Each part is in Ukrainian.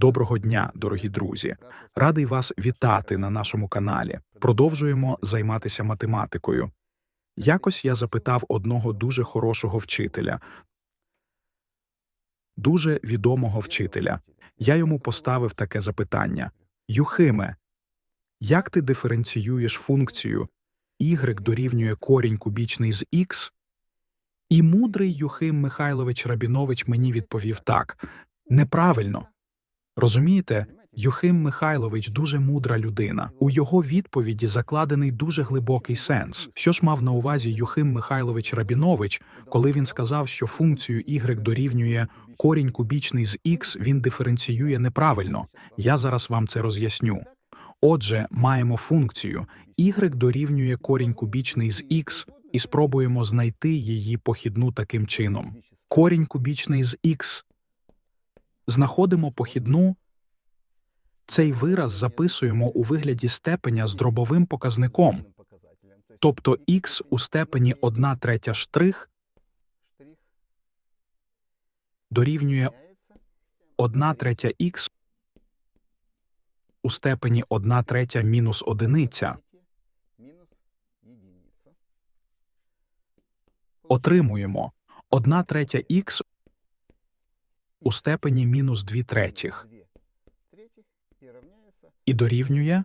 Доброго дня, дорогі друзі! Радий вас вітати на нашому каналі. Продовжуємо займатися математикою. Якось я запитав одного дуже хорошого вчителя, дуже відомого вчителя. Я йому поставив таке запитання: Юхиме, як ти диференціюєш функцію y дорівнює корінь кубічний з x? І мудрий Юхим Михайлович Рабінович мені відповів так: неправильно. Розумієте, Юхим Михайлович дуже мудра людина. У його відповіді закладений дуже глибокий сенс. Що ж мав на увазі Юхим Михайлович Рабінович, коли він сказав, що функцію y дорівнює корінь кубічний з x, він диференціює неправильно. Я зараз вам це роз'ясню. Отже, маємо функцію y дорівнює корінь кубічний з x і спробуємо знайти її похідну таким чином. Корінь кубічний з x знаходимо похідну. Цей вираз записуємо у вигляді степеня з дробовим показником, тобто х у степені 1 третя штрих дорівнює 1 третя х у степені 1 третя мінус одиниця. Отримуємо 1 третя х у степені мінус 2 третіх і дорівнює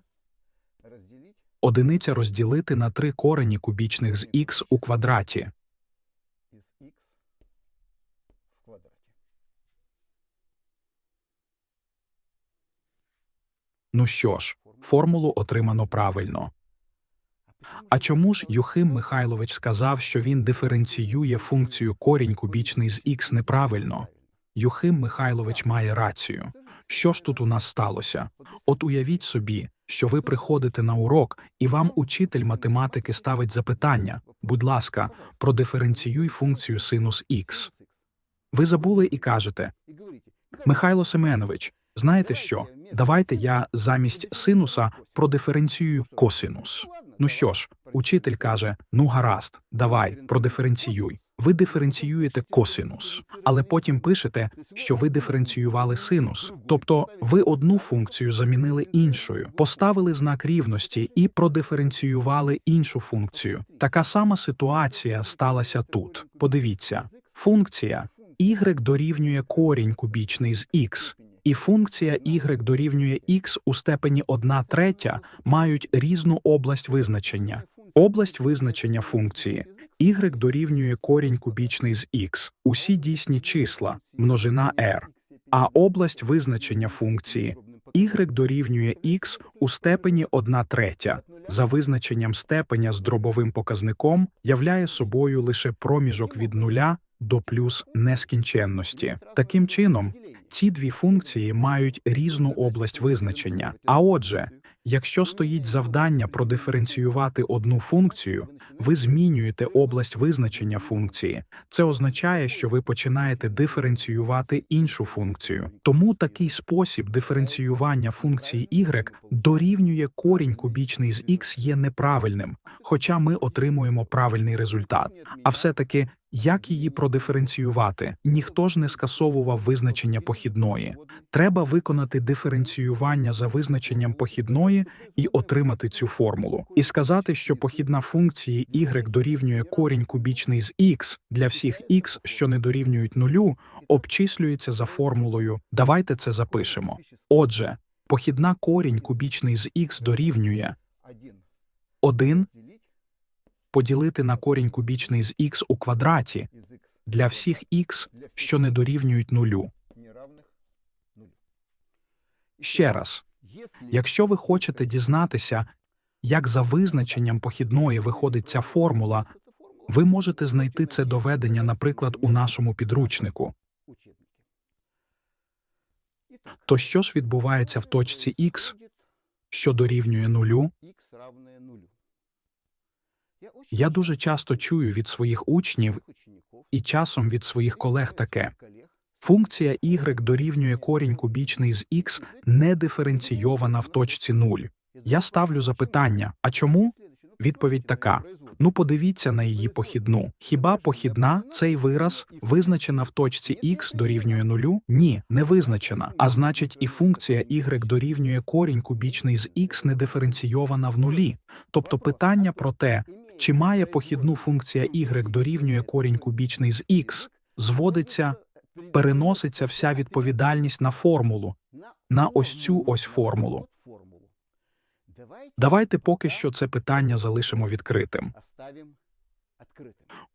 одиниця розділити на 3 корені кубічних з х у квадраті. Ну що ж, формулу отримано правильно. А чому ж Юхим Михайлович сказав, що він диференціює функцію корінь кубічний з х неправильно? Юхим Михайлович має рацію. Що ж тут у нас сталося? От уявіть собі, що ви приходите на урок, і вам учитель математики ставить запитання: будь ласка, продиференціюй функцію синус х. Ви забули і кажете: Михайло Семенович, знаєте що? Давайте я замість синуса продиференціюю косинус. Ну що ж, учитель каже: ну гаразд, давай, продиференціюй. Ви диференціюєте косинус, але потім пишете, що ви диференціювали синус, тобто ви одну функцію замінили іншою, поставили знак рівності і продиференціювали іншу функцію. Така сама ситуація сталася тут. Подивіться, функція y дорівнює корінь кубічний з x, і функція y дорівнює x у степені 1 третя мають різну область визначення. Область визначення функції y дорівнює корінь кубічний з x, усі дійсні числа, множина r, а область визначення функції y дорівнює x у степені 1 третя, за визначенням степеня з дробовим показником являє собою лише проміжок від нуля до плюс нескінченності. Таким чином, ці дві функції мають різну область визначення. А отже, якщо стоїть завдання продиференціювати одну функцію, ви змінюєте область визначення функції. Це означає, що ви починаєте диференціювати іншу функцію. Тому такий спосіб диференціювання функції y дорівнює корінь кубічний з x є неправильним, хоча ми отримуємо правильний результат. А все-таки як її продиференціювати? Ніхто ж не скасовував визначення похідної. Треба виконати диференціювання за визначенням похідної і отримати цю формулу, і сказати, що похідна функції y дорівнює корінь кубічний з x для всіх x, що не дорівнюють нулю, обчислюється за формулою. Давайте це запишемо. Отже, похідна корінь кубічний з x дорівнює 1 поділити на корінь кубічний з х у квадраті для всіх х, що не дорівнюють нулю. Ще раз, якщо ви хочете дізнатися, як за визначенням похідної виходить ця формула, ви можете знайти це доведення, наприклад, у нашому підручнику. То що ж відбувається в точці х, що дорівнює нулю? Я дуже часто чую від своїх учнів і часом від своїх колег таке. Функція y дорівнює корінь кубічний з x не диференційована в точці 0. Я ставлю запитання: а чому? Відповідь така: Ну, подивіться на її похідну. Хіба похідна цей вираз визначена в точці x дорівнює нулю? Ні, не визначена. А значить, і функція y дорівнює корінь кубічний з x не диференційована в нулі. Тобто питання про те, чи має похідну функція y дорівнює корінь кубічний з x, зводиться, переноситься вся відповідальність на формулу, на ось цю ось формулу. Давайте поки що це питання залишимо відкритим.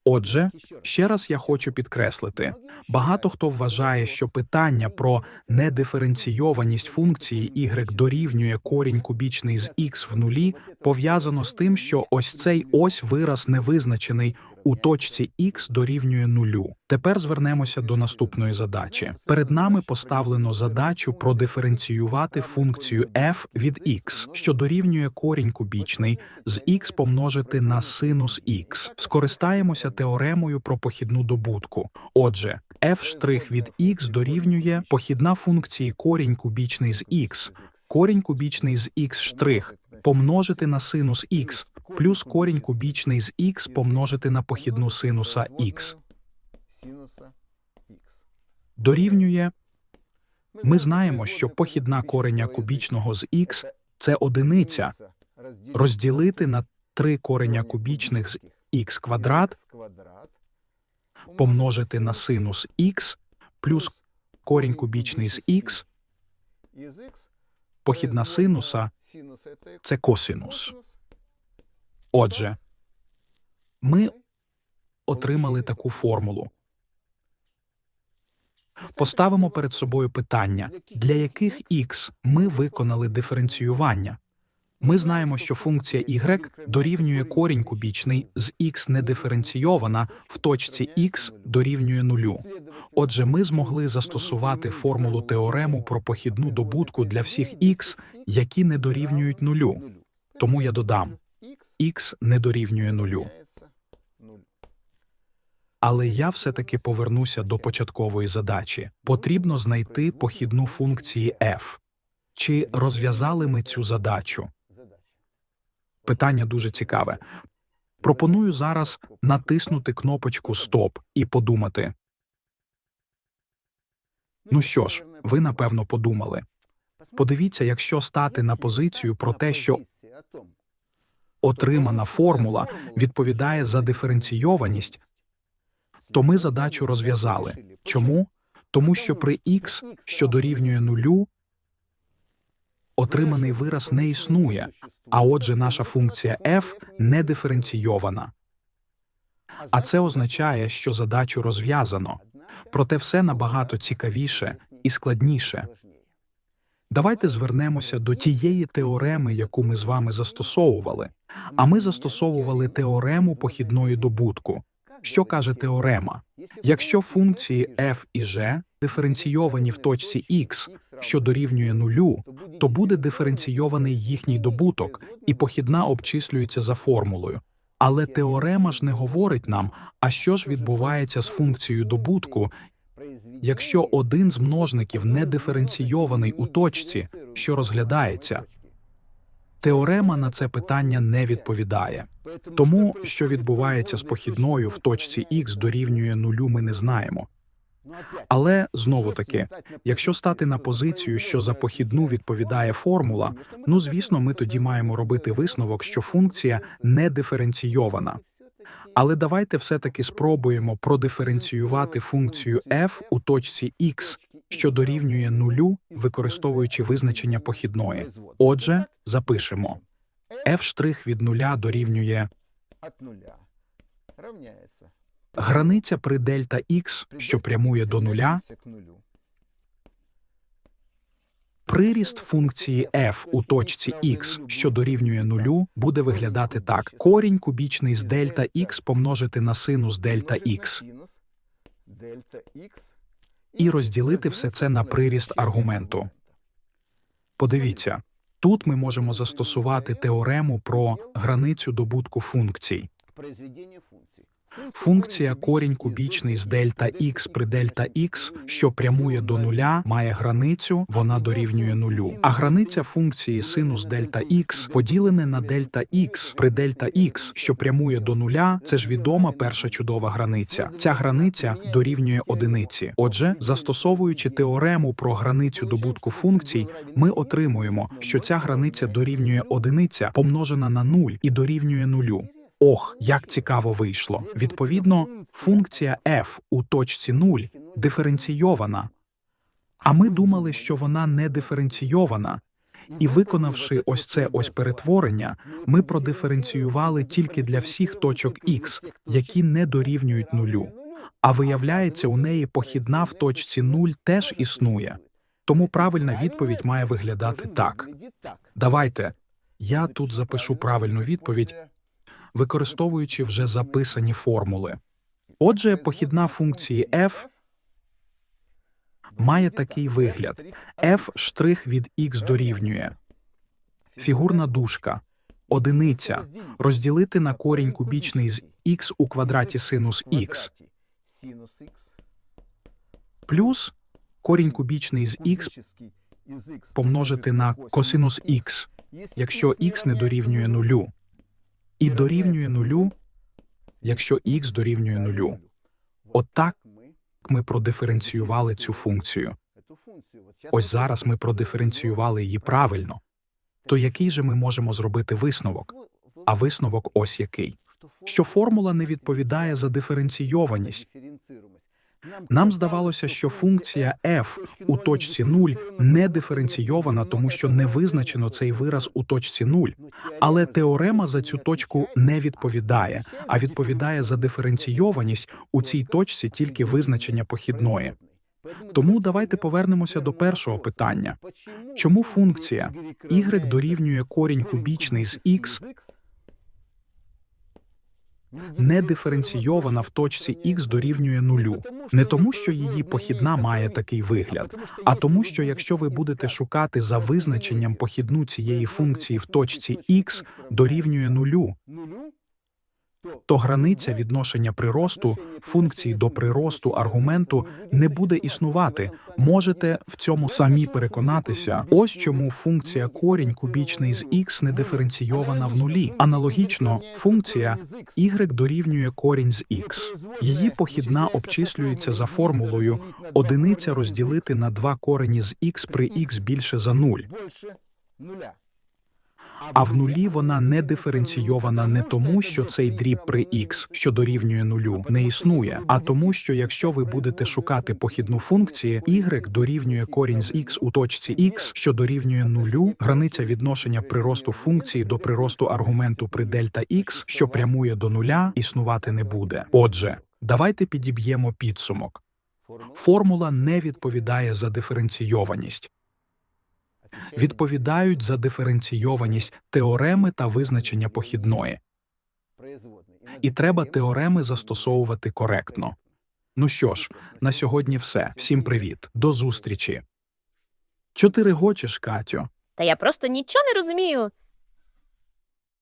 Отже, ще раз я хочу підкреслити: багато хто вважає, що питання про недиференційованість функції y дорівнює корінь кубічний з x в нулі пов'язано з тим, що ось цей ось вираз невизначений у точці x дорівнює нулю. Тепер звернемося до наступної задачі. Перед нами поставлено задачу продиференціювати функцію f від x, що дорівнює корінь кубічний з x помножити на синус x. Скористаємося теоремою про похідну добутку. Отже, f' від x дорівнює похідна функції корінь кубічний з x, корінь кубічний з x' помножити на синус x, плюс корінь кубічний з x помножити на похідну синуса x. Дорівнює ми знаємо, що похідна кореня кубічного з x – це одиниця, розділити на 3 кореня кубічних з x квадрат помножити на синус x плюс корінь кубічний з x, похідна синуса – це косинус. Отже, ми отримали таку формулу. Поставимо перед собою питання, для яких x ми виконали диференціювання. Ми знаємо, що функція y дорівнює корінь кубічний з x недиференційована в точці x дорівнює нулю. Отже, ми змогли застосувати формулу теорему про похідну добутку для всіх x, які не дорівнюють нулю. Тому я додам x не дорівнює нулю. Але я все-таки повернуся до початкової задачі. Потрібно знайти похідну функції f. Чи розв'язали ми цю задачу? Питання дуже цікаве. Пропоную зараз натиснути кнопочку Стоп і подумати. Ну що ж, ви напевно подумали. Подивіться, якщо стати на позицію про те, що отримана формула відповідає за диференційованість, то ми задачу розв'язали. Чому? Тому що при x, що дорівнює нулю, отриманий вираз не існує, а отже, наша функція f не диференційована. А це означає, що задачу розв'язано. Проте все набагато цікавіше і складніше. Давайте звернемося до тієї теореми, яку ми з вами застосовували. А ми застосовували теорему похідної добутку. Що каже теорема? Якщо функції f і g диференційовані в точці x, що дорівнює нулю, то буде диференційований їхній добуток, і похідна обчислюється за формулою. Але теорема ж не говорить нам, а що ж відбувається з функцією добутку, якщо один з множників не диференційований у точці, що розглядається. Теорема на це питання не відповідає. Тому, що відбувається з похідною в точці x дорівнює нулю, ми не знаємо. Але знову таки, якщо стати на позицію, що за похідну відповідає формула, ну звісно, ми тоді маємо робити висновок, що функція не диференційована. Але давайте все-таки спробуємо продиференціювати функцію f у точці x, що дорівнює нулю, використовуючи визначення похідної. Отже, запишемо. F' від нуля дорівнює границя при дельта x, що прямує до нуля, Приріст функції f у точці x, що дорівнює нулю, буде виглядати так: корінь кубічний з дельта x помножити на синус дельта x і розділити все це на приріст аргументу. Подивіться, тут ми можемо застосувати теорему про границю добутку функцій. Функція корінь кубічний з дельта х при дельта х, що прямує до нуля, має границю, вона дорівнює нулю. А границя функції синус дельта х поділене на дельта х при дельта х, що прямує до нуля, це ж відома перша чудова границя. Ця границя дорівнює одиниці. Отже, застосовуючи теорему про границю добутку функцій, ми отримуємо, що ця границя дорівнює одиниця, помножена на нуль і дорівнює нулю. Ох, як цікаво вийшло. Відповідно, функція f у точці 0 диференційована. А ми думали, що вона не диференційована. І виконавши ось це ось перетворення, ми продиференціювали тільки для всіх точок x, які не дорівнюють нулю. А виявляється, у неї похідна в точці 0 теж існує. Тому правильна відповідь має виглядати так. Давайте я тут запишу правильну відповідь, використовуючи вже записані формули. Отже, похідна функції f має такий вигляд: f штрих від x дорівнює. Фігурна дужка, одиниця. Розділити на корінь кубічний з x у квадраті синус х. Плюс корінь кубічний з x помножити на косинус x, якщо x не дорівнює нулю, і дорівнює нулю, якщо x дорівнює нулю. Отак ми продиференціювали цю функцію. Ось зараз ми продиференціювали її правильно. То який же ми можемо зробити висновок? А висновок ось який: що формула не відповідає за диференційованість. Нам здавалося, що функція f у точці 0 не диференційована, тому що не визначено цей вираз у точці 0. Але теорема за цю точку не відповідає, а відповідає за диференційованість у цій точці тільки визначення похідної. Тому давайте повернемося до першого питання. Чому функція y дорівнює корінь кубічний з x не диференційована в точці x дорівнює нулю? Не тому, що її похідна має такий вигляд, а тому, що якщо ви будете шукати за визначенням похідну цієї функції в точці x дорівнює нулю, то границя відношення приросту функції до приросту аргументу не буде існувати. Можете в цьому самі переконатися. Ось чому функція корінь кубічний з x не диференційована в нулі. Аналогічно, функція y дорівнює корінь з x. Її похідна обчислюється за формулою одиниця розділити на два корені з x при x більше за 0. А в нулі вона не диференційована не тому, що цей дріб при x, що дорівнює нулю, не існує, а тому, що якщо ви будете шукати похідну функції, y дорівнює корінь з x у точці x, що дорівнює нулю, границя відношення приросту функції до приросту аргументу при дельта x, що прямує до нуля, існувати не буде. Отже, давайте підіб'ємо підсумок. Формула не відповідає за диференційованість. Відповідають за диференційованість теореми та визначення похідної. І треба теореми застосовувати коректно. Ну що ж, на сьогодні все. Всім привіт, до зустрічі. Чотири гочеш, Катю. Та я просто нічого не розумію.